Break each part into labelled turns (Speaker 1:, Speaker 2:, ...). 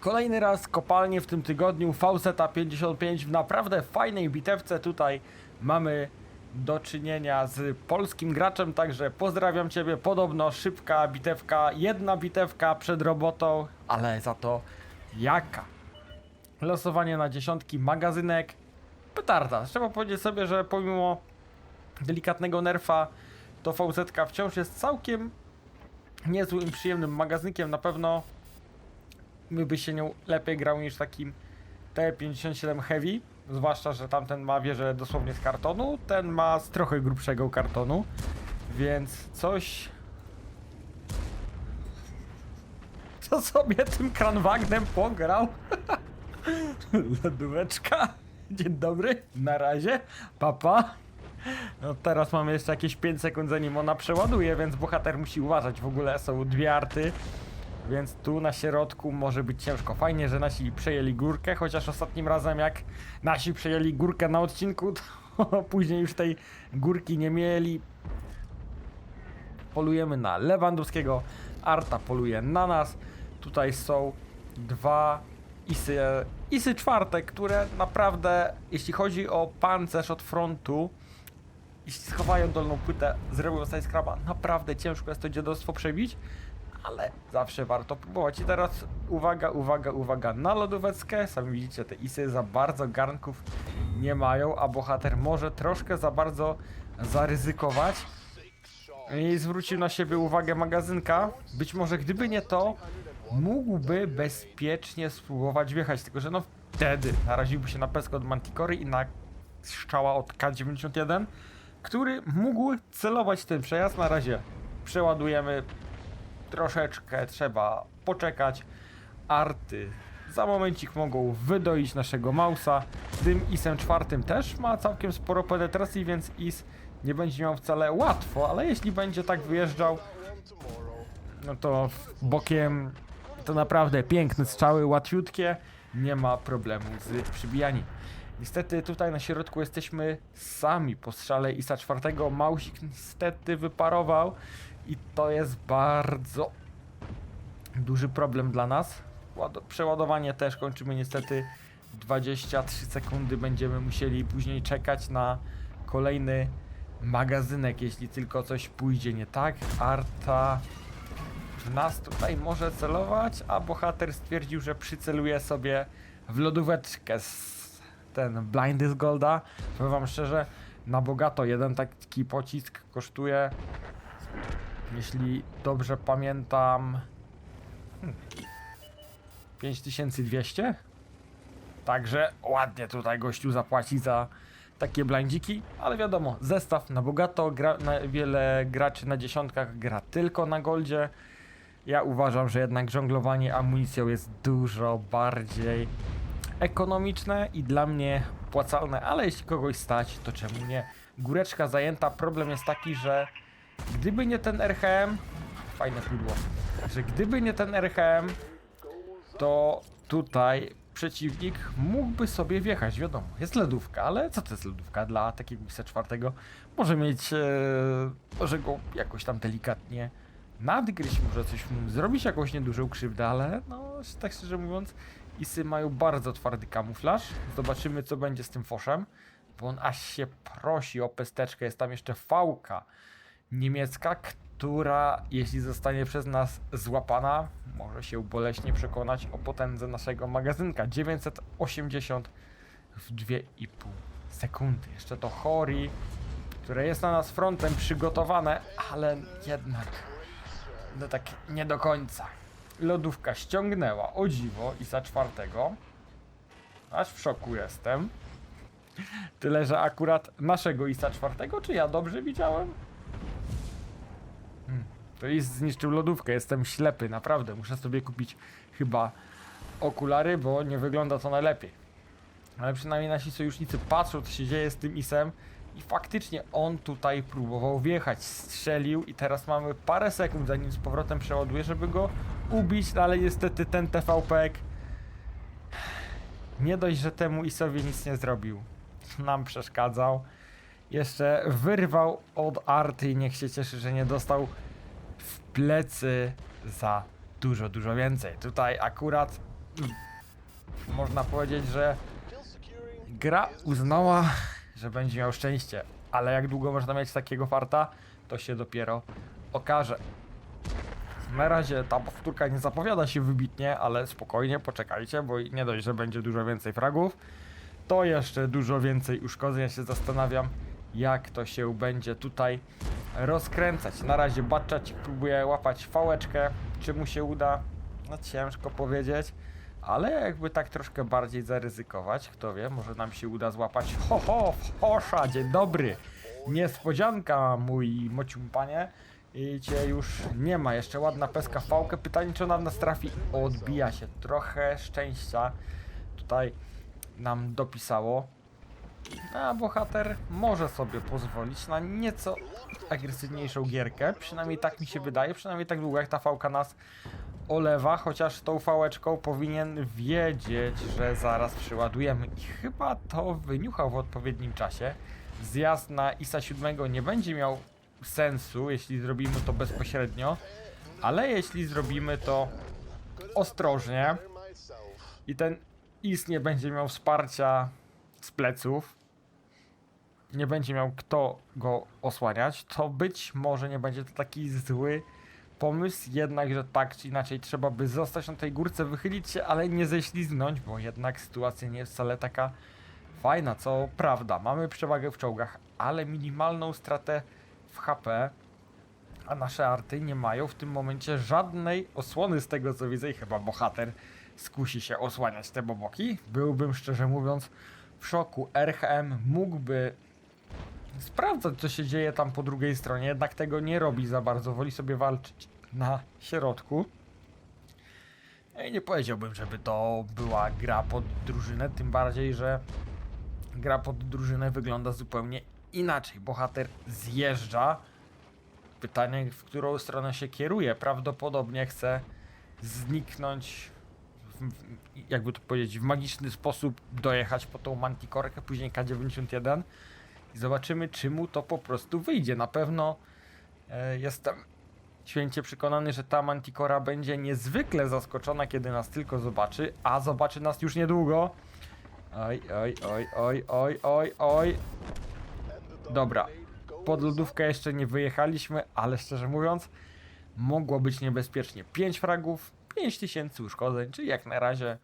Speaker 1: Kolejny raz kopalnie w tym tygodniu Fawcetta 55 w naprawdę fajnej bitewce tutaj mamy do czynienia z polskim graczem, także pozdrawiam Ciebie, podobno szybka bitewka, jedna bitewka przed robotą, ale za to jaka? Losowanie na dziesiątki, magazynek, petarda. Trzeba powiedzieć sobie, że pomimo delikatnego nerfa to VZ wciąż jest całkiem niezłym i przyjemnym magazynkiem, na pewno by się nią lepiej grał niż takim T57 Heavy. Zwłaszcza, że tamten ma wieżę dosłownie z kartonu, ten ma z trochę grubszego kartonu. Więc coś. Co sobie tym kranwagnem pograł? Lodóweczka. Dzień dobry. Na razie. Papa. No teraz mamy jeszcze jakieś 5 sekund zanim ona przeładuje, więc bohater musi uważać. W ogóle są dwie arty. Więc tu na środku może być ciężko. Fajnie, że nasi przejęli górkę, chociaż ostatnim razem jak nasi przejęli górkę na odcinku, to później już tej górki nie mieli. Polujemy na Lewandowskiego, Arta poluje na nas. Tutaj są dwa isy, isy czwarte, które naprawdę, jeśli chodzi o pancerz od frontu, jeśli schowają dolną płytę, zrobią side scraba, naprawdę ciężko jest to dziadostwo przebić ale zawsze warto próbować. I teraz uwaga, uwaga, uwaga na lodóweczkę. Sami widzicie, te isy za bardzo garnków nie mają, a bohater może troszkę za bardzo zaryzykować. I zwrócił na siebie uwagę magazynka. Być może gdyby nie to, mógłby bezpiecznie spróbować wjechać, tylko że no wtedy naraziłby się na peskę od Manticory i na strzała od K91, który mógł celować ten przejazd. Na razie przeładujemy troszeczkę trzeba poczekać. Arty za momencik mogą wydoić naszego Mausa. Tym ISem czwartym też ma całkiem sporo penetracji, więc IS nie będzie miał wcale łatwo, ale jeśli będzie tak wyjeżdżał, no to bokiem to naprawdę piękne strzały, łatwiutkie, nie ma problemu z przybijaniem. Niestety tutaj na środku jesteśmy sami po strzale ISa czwartego. Mausik niestety wyparował i to jest bardzo duży problem dla nas. Ład- Przeładowanie też kończymy niestety 23 sekundy. Będziemy musieli później czekać na kolejny magazynek, jeśli tylko coś pójdzie nie tak. Arta nas tutaj może celować, a bohater stwierdził, że przyceluje sobie w lodóweczkę ten blindy z golda. Powiem wam szczerze, na bogato jeden taki pocisk kosztuje jeśli dobrze pamiętam. Hmm, 5200? Także ładnie tutaj gościu zapłaci za takie blindziki, ale wiadomo, zestaw na bogato, gra, na, wiele graczy na dziesiątkach gra tylko na goldzie. Ja uważam, że jednak żonglowanie amunicją jest dużo bardziej ekonomiczne i dla mnie opłacalne, ale jeśli kogoś stać, to czemu nie? Góreczka zajęta, problem jest taki, że Gdyby nie ten RHM, fajne pudło, że gdyby nie ten RHM, to tutaj przeciwnik mógłby sobie wjechać, wiadomo, jest lodówka, ale co to jest lodówka dla takiego misa czwartego? Może mieć, e, może go jakoś tam delikatnie nadgryźć, może coś mu zrobić, jakąś niedużą krzywdę, ale no, tak szczerze mówiąc, Isy mają bardzo twardy kamuflaż, zobaczymy co będzie z tym foszem, bo on aż się prosi o pesteczkę, jest tam jeszcze fałka, niemiecka, która jeśli zostanie przez nas złapana, może się boleśnie przekonać o potędze naszego magazynka. 980 w 2,5 sekundy. Jeszcze to Hori, które jest na nas frontem przygotowane, ale jednak no tak nie do końca. Lodówka ściągnęła, o dziwo, Isa czwartego. Aż w szoku jestem. Tyle, że akurat naszego Isa czwartego, czy ja dobrze widziałem? To jest zniszczył lodówkę, jestem ślepy, naprawdę. Muszę sobie kupić chyba okulary, bo nie wygląda to najlepiej. Ale przynajmniej nasi sojusznicy patrzą, co się dzieje z tym isem. I faktycznie on tutaj próbował wjechać, strzelił i teraz mamy parę sekund zanim z powrotem przeładuje, żeby go ubić, no ale niestety ten TVP nie dość, że temu isowi nic nie zrobił. Nam przeszkadzał. Jeszcze wyrwał od arty i niech się cieszy, że nie dostał plecy za dużo, dużo więcej. Tutaj akurat można powiedzieć, że gra uznała, że będzie miał szczęście, ale jak długo można mieć takiego farta, to się dopiero okaże. Na razie ta powtórka nie zapowiada się wybitnie, ale spokojnie, poczekajcie, bo nie dość, że będzie dużo więcej fragów, to jeszcze dużo więcej uszkodzeń. Ja się zastanawiam, jak to się będzie tutaj rozkręcać. Na razie Batczać próbuje łapać fałeczkę, czy mu się uda, no ciężko powiedzieć. Ale jakby tak troszkę bardziej zaryzykować, kto wie, może nam się uda złapać. Ho, ho, Hosza, dzień dobry! Niespodzianka, mój mocium panie. I cię już nie ma. Jeszcze ładna peska fałkę. Pytanie, czy ona w nas trafi? Odbija się. Trochę szczęścia tutaj nam dopisało. A bohater może sobie pozwolić na nieco agresywniejszą gierkę. Przynajmniej tak mi się wydaje. Przynajmniej tak długo jak ta fałka nas olewa, chociaż tą fałeczką powinien wiedzieć, że zaraz przyładujemy. I chyba to wyniuchał w odpowiednim czasie. Zjazd na ISA 7 nie będzie miał sensu, jeśli zrobimy to bezpośrednio, ale jeśli zrobimy to ostrożnie i ten IS nie będzie miał wsparcia z pleców, nie będzie miał kto go osłaniać, to być może nie będzie to taki zły pomysł, jednak, że tak czy inaczej trzeba by zostać na tej górce, wychylić się, ale nie ześliznąć, bo jednak sytuacja nie jest wcale taka fajna, co prawda. Mamy przewagę w czołgach, ale minimalną stratę w HP, a nasze arty nie mają w tym momencie żadnej osłony z tego co widzę i chyba bohater skusi się osłaniać te boboki. Byłbym szczerze mówiąc w szoku. RHM mógłby sprawdzać co się dzieje tam po drugiej stronie, jednak tego nie robi za bardzo, woli sobie walczyć na środku. I nie powiedziałbym, żeby to była gra pod drużynę, tym bardziej, że gra pod drużynę wygląda zupełnie inaczej. Bohater zjeżdża. Pytanie, w którą stronę się kieruje. Prawdopodobnie chce zniknąć, w, jakby to powiedzieć, w magiczny sposób dojechać po tą Manticorkę, później K91 zobaczymy, czy mu to po prostu wyjdzie. Na pewno e, jestem święcie przekonany, że ta Manticora będzie niezwykle zaskoczona, kiedy nas tylko zobaczy, a zobaczy nas już niedługo. Oj, oj, oj, oj, oj, oj, oj. Dobra, pod lodówkę jeszcze nie wyjechaliśmy, ale szczerze mówiąc, mogło być niebezpiecznie. 5 fragów, 5000 uszkodzeń, czyli jak na razie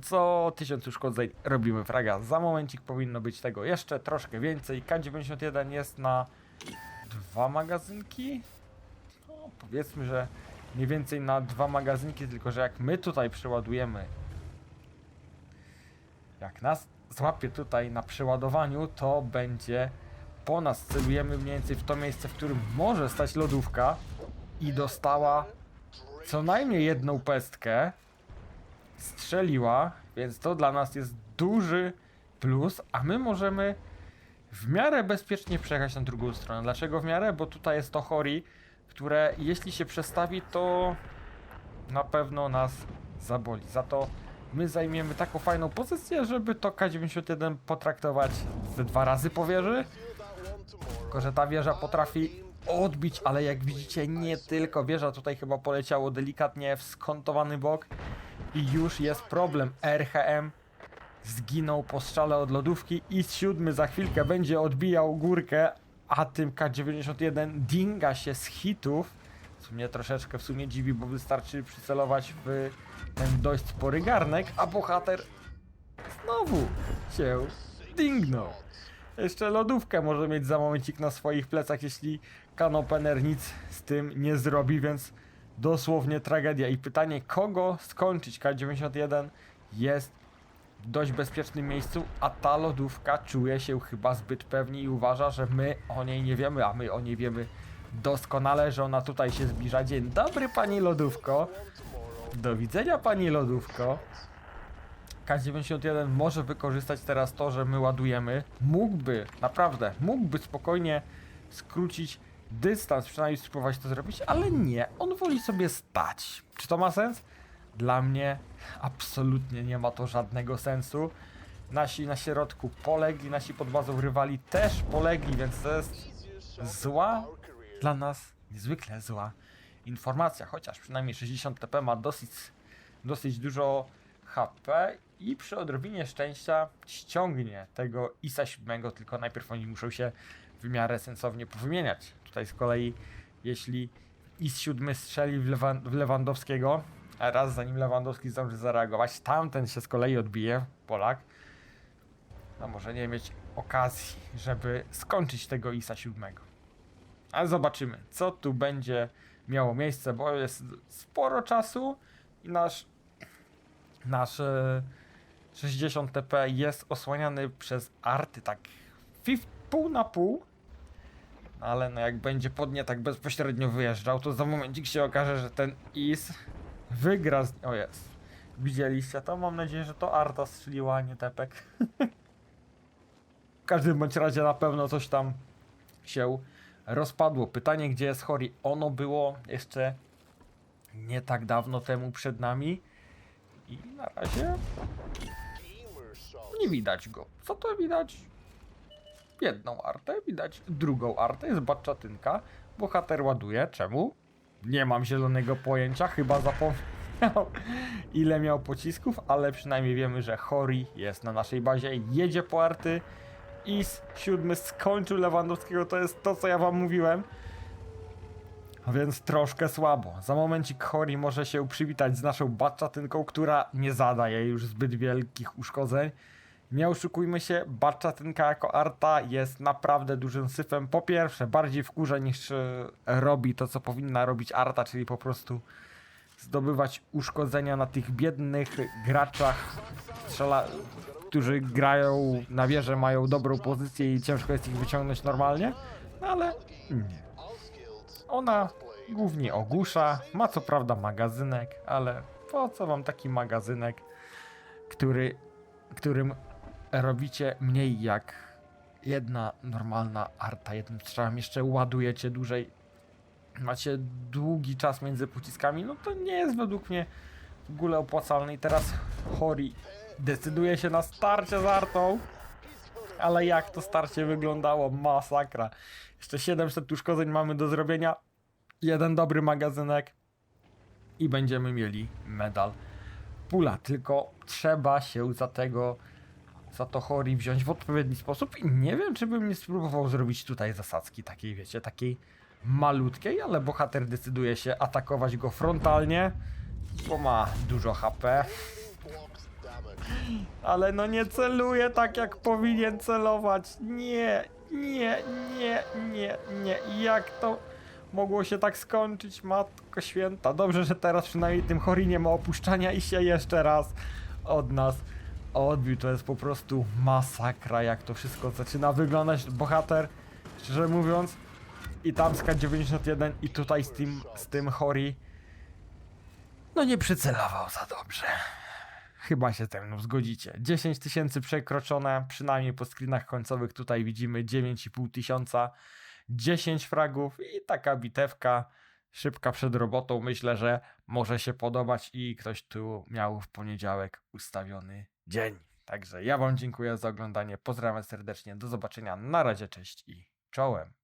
Speaker 1: co 1000 uszkodzeń robimy fraga. Za momencik powinno być tego jeszcze troszkę więcej. K91 jest na dwa magazynki. No, powiedzmy, że mniej więcej na dwa magazynki, tylko że jak my tutaj przeładujemy, jak nas złapie tutaj na przeładowaniu, to będzie po nas. Celujemy mniej więcej w to miejsce, w którym może stać lodówka i dostała co najmniej jedną pestkę strzeliła, więc to dla nas jest duży plus, a my możemy w miarę bezpiecznie przejechać na drugą stronę. Dlaczego w miarę? Bo tutaj jest to Hori, które jeśli się przestawi, to na pewno nas zaboli. Za to my zajmiemy taką fajną pozycję, żeby to K91 potraktować ze dwa razy po wieży. Tylko, że ta wieża potrafi odbić, ale jak widzicie, nie tylko wieża. Tutaj chyba poleciało delikatnie w skontowany bok i już jest problem. RHM zginął po strzale od lodówki i siódmy za chwilkę będzie odbijał górkę, a tym K91 dinga się z hitów, co mnie troszeczkę w sumie dziwi, bo wystarczy przycelować w ten dość spory garnek, a bohater znowu się dingnął. Jeszcze lodówkę może mieć za momencik na swoich plecach, jeśli Kanopener nic z tym nie zrobi, więc dosłownie tragedia. I pytanie, kogo skończyć? K91 jest w dość bezpiecznym miejscu, a ta lodówka czuje się chyba zbyt pewnie i uważa, że my o niej nie wiemy, a my o niej wiemy doskonale, że ona tutaj się zbliża. Dzień dobry pani lodówko. Do widzenia pani lodówko. K91 może wykorzystać teraz to, że my ładujemy. Mógłby, naprawdę, mógłby spokojnie skrócić dystans, przynajmniej spróbować to zrobić, ale nie, on woli sobie stać. Czy to ma sens? Dla mnie absolutnie nie ma to żadnego sensu. Nasi na środku polegli, nasi pod bazą rywali też polegli, więc to jest zła dla nas, niezwykle zła informacja, chociaż przynajmniej 60 TP ma dosyć dosyć dużo HP i przy odrobinie szczęścia ściągnie tego ISA 7, tylko najpierw oni muszą się w miarę sensownie powymieniać. Tutaj z kolei, jeśli IS 7 strzeli w, Lewan w Lewandowskiego, a raz zanim Lewandowski zdąży zareagować, tamten się z kolei odbije, Polak, a może nie mieć okazji, żeby skończyć tego ISA 7. Ale zobaczymy, co tu będzie miało miejsce, bo jest sporo czasu i nasz, nasz e, 60 TP jest osłaniany przez arty tak pół na pół. Ale no jak będzie pod nie tak bezpośrednio wyjeżdżał, to za momencik się okaże, że ten IS wygra z... O jest. Widzieliście to? Mam nadzieję, że to Arta strzeliła, a nie Tepek. w każdym bądź razie na pewno coś tam się rozpadło. Pytanie, gdzie jest Hori? Ono było jeszcze nie tak dawno temu przed nami. I na razie nie widać go. Co to widać? Jedną artę, widać drugą artę, jest baczatynka. Bohater ładuje. Czemu? Nie mam zielonego pojęcia, chyba zapomniał ile miał pocisków, ale przynajmniej wiemy, że Hori jest na naszej bazie, jedzie po arty. IS siódmy skończył Lewandowskiego, to jest to, co ja wam mówiłem. Więc troszkę słabo. Za momencik Hori może się przywitać z naszą baczatynką, która nie zadaje już zbyt wielkich uszkodzeń. Nie oszukujmy się, baczatynka jako arta jest naprawdę dużym syfem. Po pierwsze, bardziej wkurza niż e, robi to, co powinna robić arta, czyli po prostu zdobywać uszkodzenia na tych biednych graczach, strzela, którzy grają na wieży, mają dobrą pozycję i ciężko jest ich wyciągnąć normalnie. No ale nie. Ona głównie ogłusza, ma co prawda magazynek, ale po co wam taki magazynek, który, którym robicie mniej jak jedna normalna arta jednym strzałem, jeszcze ładujecie dłużej, macie długi czas między pociskami, no to nie jest według mnie w ogóle opłacalne. I teraz Hori decyduje się na starcie z artą, ale jak to starcie wyglądało, masakra. Jeszcze 700 uszkodzeń mamy do zrobienia, jeden dobry magazynek. I będziemy mieli medal pula, tylko trzeba się za tego za to Hori wziąć w odpowiedni sposób i nie wiem, czy bym nie spróbował zrobić tutaj zasadzki takiej, wiecie, takiej malutkiej, ale bohater decyduje się atakować go frontalnie, bo ma dużo HP, ale no nie celuje tak, jak powinien celować. Nie, nie, nie, nie, nie. Jak to mogło się tak skończyć, matko święta? Dobrze, że teraz przynajmniej tym Hori nie ma opuszczania i się jeszcze raz od nas odbił. To jest po prostu masakra, jak to wszystko zaczyna wyglądać. Bohater, szczerze mówiąc, i tam z K91 i tutaj z tym, z tym Hori, no nie przycelował za dobrze. Chyba się ze mną zgodzicie. 10 tysięcy przekroczone, przynajmniej po screenach końcowych tutaj widzimy 9,5 tysiąca, 10 fragów i taka bitewka szybka przed robotą. Myślę, że może się podobać i ktoś tu miał w poniedziałek ustawiony dzień. Także ja wam dziękuję za oglądanie, pozdrawiam serdecznie, do zobaczenia, na razie, cześć i czołem.